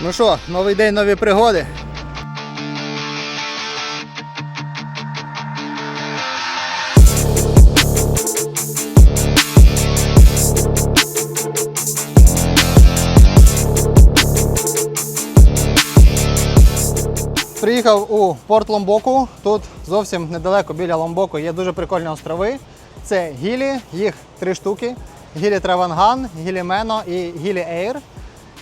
Ну що, новий день, нові пригоди. Приїхав у порт Ломбоку. Тут зовсім недалеко біля Ломбоку є дуже прикольні острови. Це гілі, їх три штуки: гілі Траванган, гілі Мено і гілі Ейр.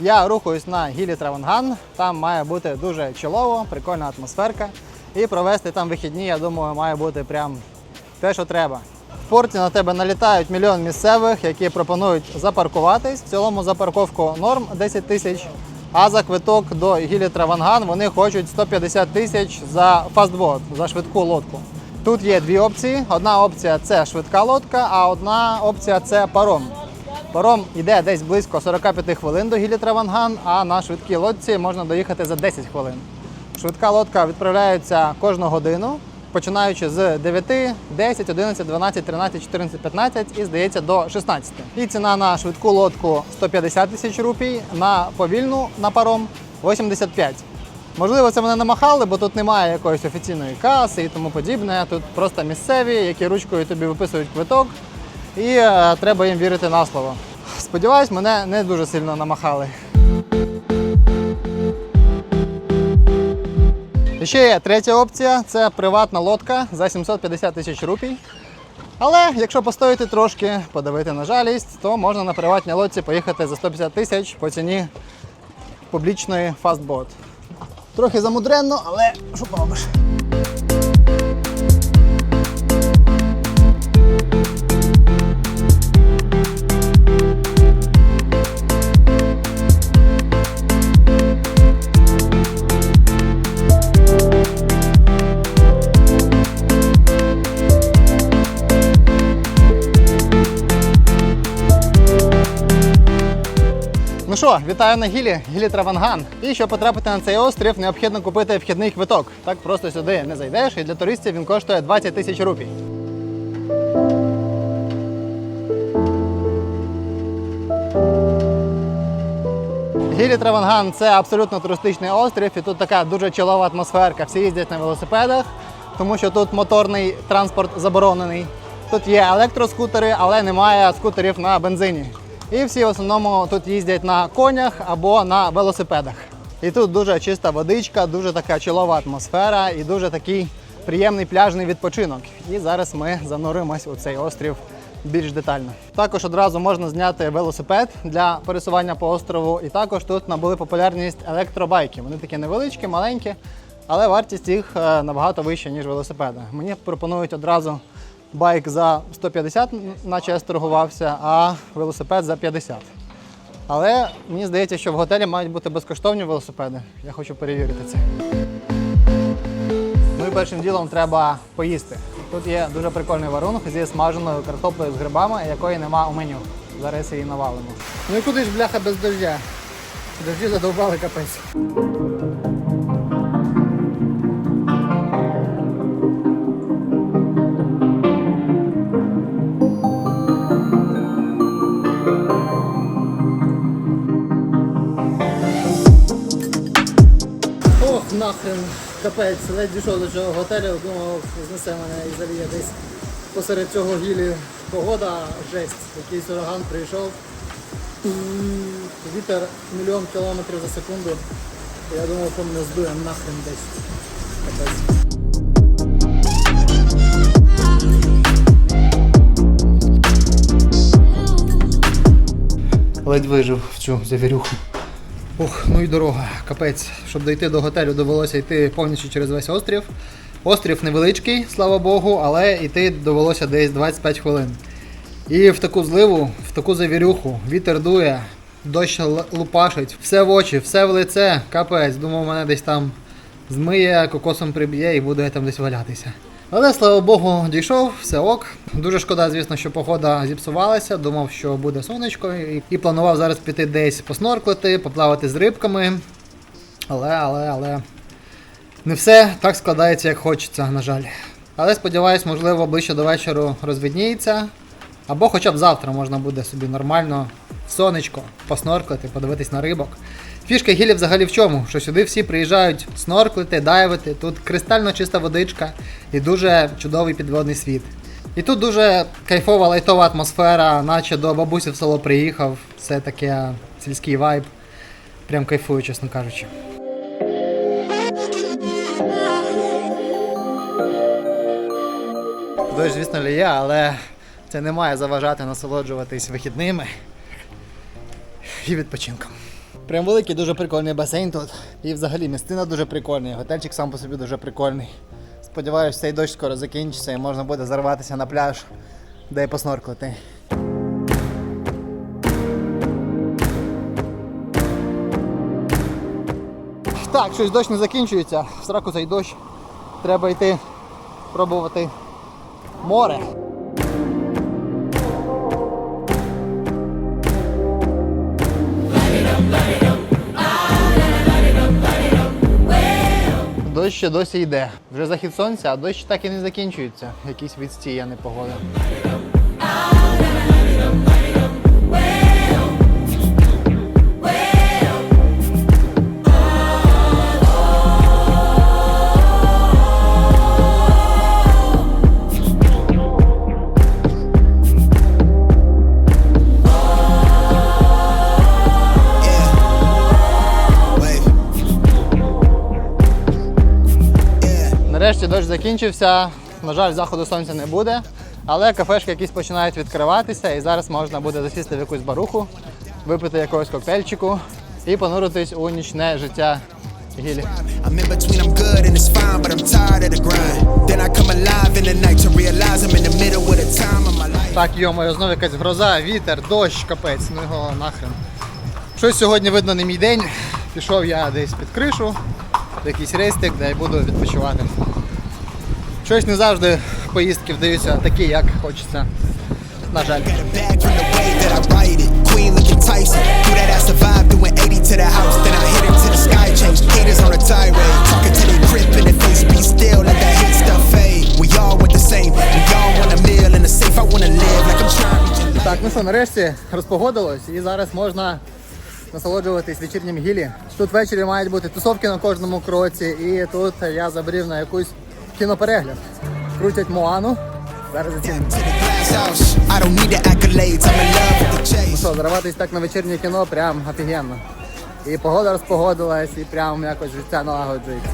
Я рухаюсь на гілі Траванган. Там має бути дуже чолово, прикольна атмосферка. І провести там вихідні, я думаю, має бути прям те, що треба. В порті на тебе налітають мільйон місцевих, які пропонують запаркуватись. В цілому за парковку норм 10 тисяч. А за квиток до гілі Траванган вони хочуть 150 тисяч за фастбот, за швидку лодку. Тут є дві опції. Одна опція це швидка лодка, а одна опція це паром. Паром йде десь близько 45 хвилин до гілі Траванган, а на швидкій лодці можна доїхати за 10 хвилин. Швидка лодка відправляється кожну годину, починаючи з 9, 10, 11, 12, 13, 14, 15 і здається до 16. І ціна на швидку лодку 150 тисяч рупій, на повільну на паром 85. Можливо, це мене намахали, бо тут немає якоїсь офіційної каси і тому подібне. Тут просто місцеві, які ручкою тобі виписують квиток, і е, треба їм вірити на слово. Сподіваюсь, мене не дуже сильно намахали. Ще є третя опція це приватна лодка за 750 тисяч рупій. Але якщо постояти трошки, подавити на жалість, то можна на приватній лодці поїхати за 150 тисяч по ціні публічної фастбот. Трохи замудренно, але що поробиш? Ну що, вітаю на гілі, гілі Траванган. І щоб потрапити на цей острів, необхідно купити вхідний квиток. Так просто сюди не зайдеш, і для туристів він коштує 20 тисяч рупій. Гілі Траванган це абсолютно туристичний острів, і тут така дуже чолова атмосферка. Всі їздять на велосипедах, тому що тут моторний транспорт заборонений. Тут є електроскутери, але немає скутерів на бензині. І всі в основному тут їздять на конях або на велосипедах. І тут дуже чиста водичка, дуже така чолова атмосфера і дуже такий приємний пляжний відпочинок. І зараз ми зануримось у цей острів більш детально. Також одразу можна зняти велосипед для пересування по острову. І також тут набули популярність електробайки. Вони такі невеличкі, маленькі, але вартість їх е, набагато вища, ніж велосипеди. Мені пропонують одразу байк за 150, наче я сторгувався, а велосипед за 50. Але мені здається, що в готелі мають бути безкоштовні велосипеди. Я хочу перевірити це. Ну і першим ділом треба поїсти. Тут є дуже прикольний варунг зі смаженою картоплею з грибами, якої нема у меню. Зараз її навалимо. Ну і куди ж бляха без дождя? Дожді задовбали капець. Капець, ледь дійшов до цього готелю, думав, знесе мене і заліє десь посеред цього гілі. Погода жесть. Якийсь ураган прийшов. Вітер мільйон кілометрів за секунду. Я думав, що мене здує нахрен десь. Капець. Ледь вижив в цю завірюху. Ух, ну і дорога, капець. Щоб дойти до готелю, довелося йти повністю через весь острів. Острів невеличкий, слава Богу, але йти довелося десь 25 хвилин. І в таку зливу, в таку завірюху, вітер дує, дощ лупашить, все в очі, все в лице, капець. Думав, мене десь там змиє, кокосом приб'є і буду я там десь валятися. Але слава Богу, дійшов, все ок. Дуже шкода, звісно, що погода зіпсувалася. Думав, що буде сонечко, і, і планував зараз піти десь поснорклити, поплавати з рибками. Але, але, але не все так складається, як хочеться, на жаль. Але сподіваюсь, можливо, ближче до вечора розвідніється. Або хоча б завтра можна буде собі нормально сонечко, поснорклити, подивитись на рибок. Фішка гілі взагалі в чому? Що сюди всі приїжджають снорклити, дайвити. Тут кристально чиста водичка і дуже чудовий підводний світ. І тут дуже кайфова лайтова атмосфера, наче до бабусі в село приїхав. Все таке сільський вайб. Прям кайфую, чесно кажучи. Дощ, звісно, ліє, але це не має заважати насолоджуватись вихідними і відпочинком. Прям великий, дуже прикольний басейн тут. І взагалі містина дуже прикольна. Готельчик сам по собі дуже прикольний. Сподіваюсь, цей дощ скоро закінчиться і можна буде зарватися на пляж, де й поснорклити. Так, щось дощ не закінчується. В сраку цей дощ. Треба йти пробувати море. Дощ ще досі йде. Вже захід сонця, а дощ так і не закінчується. Якісь відстій, не Нарешті дощ закінчився. На жаль, заходу сонця не буде. Але кафешки якісь починають відкриватися, і зараз можна буде засісти в якусь баруху, випити якогось коктейльчику і понуритись у нічне життя гілі. Так, йомою, знову якась гроза, вітер, дощ, капець, ну його нахрен. Щось сьогодні видно не мій день. Пішов я десь під кришу, в якийсь рейстик, де я буду відпочивати. Щось не завжди поїздки вдаються такі, як хочеться. На жаль. Got a bag from the way that I write it. Queen looking Tyson. Do that ass survive doing 80 to the house. Then I hit it to the sky change. Haters on a tirade. Talking to the grip in the face. Be still, let that hate stuff fade. We all want the same. We all want a meal in the safe. I wanna live like I'm trying to reach your life. Так, ну що, нарешті розпогодилось і зараз можна насолоджуватись вечірнім гілі. Тут ввечері мають бути тусовки на кожному кроці, і тут я забрів на якусь кіноперегляд. Крутять Моану. Зараз зацінимо. Chase. Що, зариватись так на вечірнє кіно прям офігенно. І погода розпогодилась, і прям якось життя налагоджується.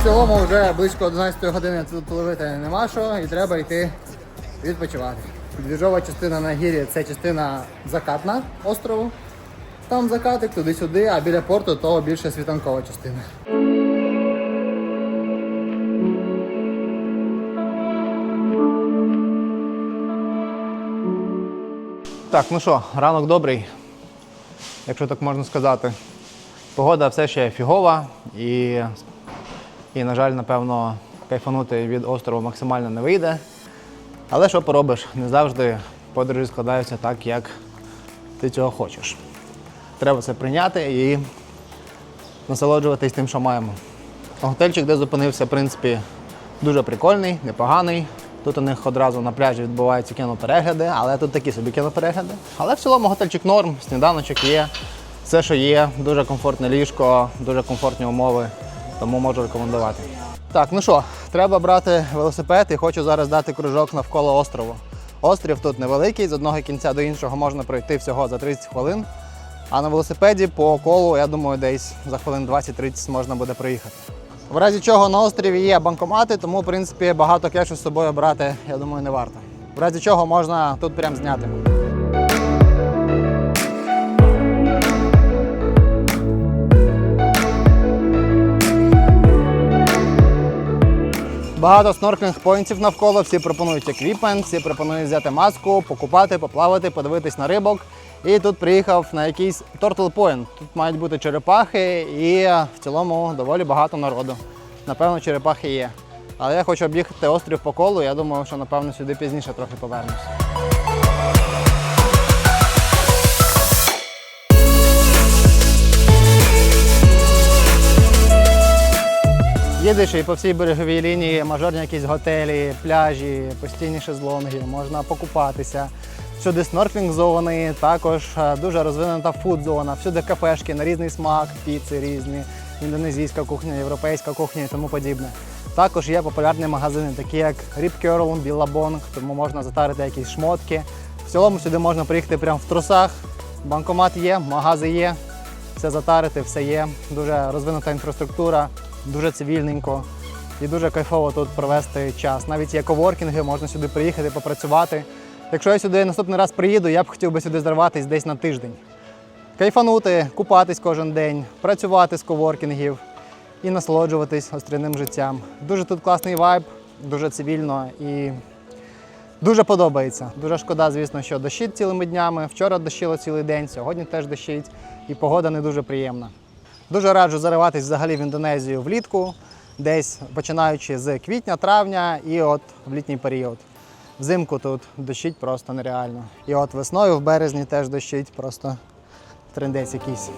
В цілому вже близько 11 години тут ловити нема що, і треба йти відпочивати. Двіжова частина на гірі це частина закатна острову. Там закатик туди-сюди, а біля порту то більше світанкова частина. Так, ну що, ранок добрий, якщо так можна сказати. Погода все ще фігова і, і на жаль, напевно, кайфанути від острову максимально не вийде. Але що поробиш, не завжди подорожі складаються так, як ти цього хочеш. Треба це прийняти і насолоджуватись тим, що маємо. Готельчик, де зупинився, в принципі, дуже прикольний, непоганий. Тут у них одразу на пляжі відбуваються кіноперегляди, але тут такі собі кіноперегляди. Але в цілому готельчик норм, сніданочок є, все, що є, дуже комфортне ліжко, дуже комфортні умови, тому можу рекомендувати. Так, ну що, треба брати велосипед і хочу зараз дати кружок навколо острову. Острів тут невеликий, з одного кінця до іншого можна пройти всього за 30 хвилин. А на велосипеді по колу, я думаю, десь за хвилин 20-30 можна буде проїхати. В разі чого на острові є банкомати, тому в принципі багато кешу з собою брати, я думаю, не варто. В разі чого можна тут прям зняти. Багато снорклінг поінтів навколо, всі пропонують еквіпмент, всі пропонують взяти маску, покупати, поплавати, подивитись на рибок. І тут приїхав на якийсь Turtle Point. Тут мають бути черепахи і в цілому доволі багато народу. Напевно, черепахи є. Але я хочу об'їхати острів по колу, я думаю, що напевно сюди пізніше трохи повернусь. Їдеш і по всій береговій лінії мажорні якісь готелі, пляжі, постійні шезлонги, можна покупатися. Всюди снорклінг зони, також е, дуже розвинута фуд-зона, всюди кафешки на різний смак, піци різні, індонезійська кухня, європейська кухня і тому подібне. Також є популярні магазини, такі як Rip Billabong, тому можна затарити якісь шмотки. В цілому сюди можна приїхати прямо в трусах. Банкомат є, магази є, все затарити, все є. Дуже розвинута інфраструктура, дуже цивільненько і дуже кайфово тут провести час. Навіть є коворкінги, можна сюди приїхати, попрацювати. Якщо я сюди наступний раз приїду, я б хотів би сюди зриватись десь на тиждень. Кайфанути, купатись кожен день, працювати з коворкінгів і насолоджуватись острівним життям. Дуже тут класний вайб, дуже цивільно і дуже подобається. Дуже шкода, звісно, що дощить цілими днями. Вчора дощило цілий день, сьогодні теж дощить, і погода не дуже приємна. Дуже раджу зариватись взагалі в Індонезію влітку, десь починаючи з квітня-травня і от в літній період. Взимку тут дощить просто нереально. І от весною в березні теж дощить, просто трендець якийсь.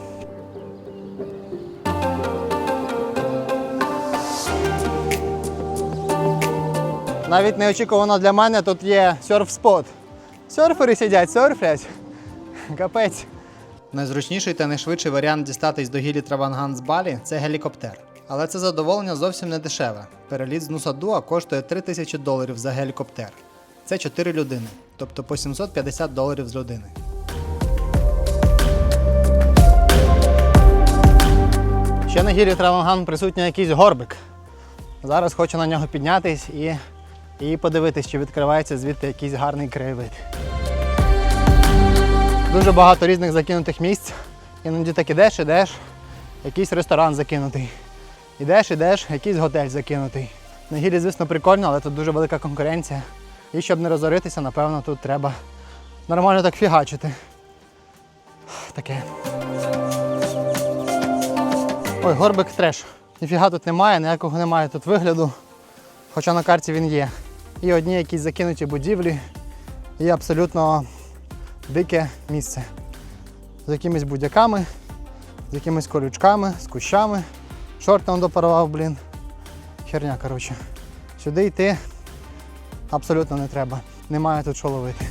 Навіть неочікувано для мене тут є серф-спот. Серфери сидять, серфлять. Капець. Найзручніший та найшвидший варіант дістатись до гілі Траванган з Балі це гелікоптер. Але це задоволення зовсім не дешеве. Переліт з Нусадуа коштує 3 тисячі доларів за гелікоптер. Це 4 людини, тобто по 750 доларів з людини. Ще на гірі Траванган присутній якийсь горбик. Зараз хочу на нього піднятись і, і подивитись, чи відкривається звідти якийсь гарний краєвид. Дуже багато різних закинутих місць. Іноді так ідеш, ідеш, якийсь ресторан закинутий. Ідеш, ідеш, якийсь готель закинутий. На гірі, звісно, прикольно, але тут дуже велика конкуренція. І щоб не розоритися, напевно, тут треба нормально так фігачити. Таке. Ой, горбик треш. Ніфіга тут немає, ніякого немає тут вигляду. Хоча на карті він є. І одні якісь закинуті будівлі, і абсолютно дике місце. З якимись будяками, з якимись колючками, з кущами. Шорт там допорвав, блін. Херня, коротше. Сюди йти абсолютно не треба. Немає тут що ловити.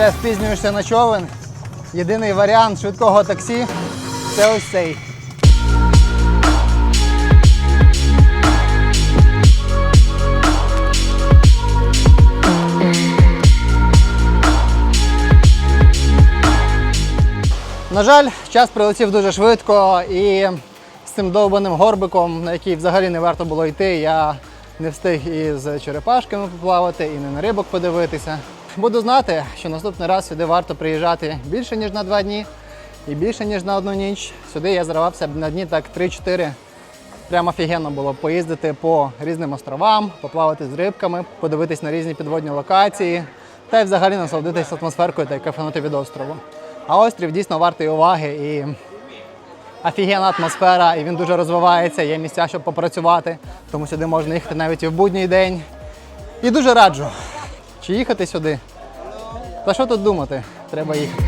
Вже спізнюєшся на човен, єдиний варіант швидкого таксі це ось цей. На жаль, час прилетів дуже швидко і з цим довбаним горбиком, на який взагалі не варто було йти, я не встиг і з черепашками поплавати, і не на рибок подивитися. Буду знати, що наступний раз сюди варто приїжджати більше, ніж на два дні, і більше, ніж на одну ніч. Сюди я заривався б на дні так 3-4. Прямо офігенно було поїздити по різним островам, поплавати з рибками, подивитись на різні підводні локації та й взагалі насолодитись атмосферкою та й кайфанути від острову. А острів дійсно вартий уваги і офігенна атмосфера, і він дуже розвивається, є місця, щоб попрацювати, тому сюди можна їхати навіть і в будній день. І дуже раджу. Чи їхати сюди? Та що тут думати? Треба їхати.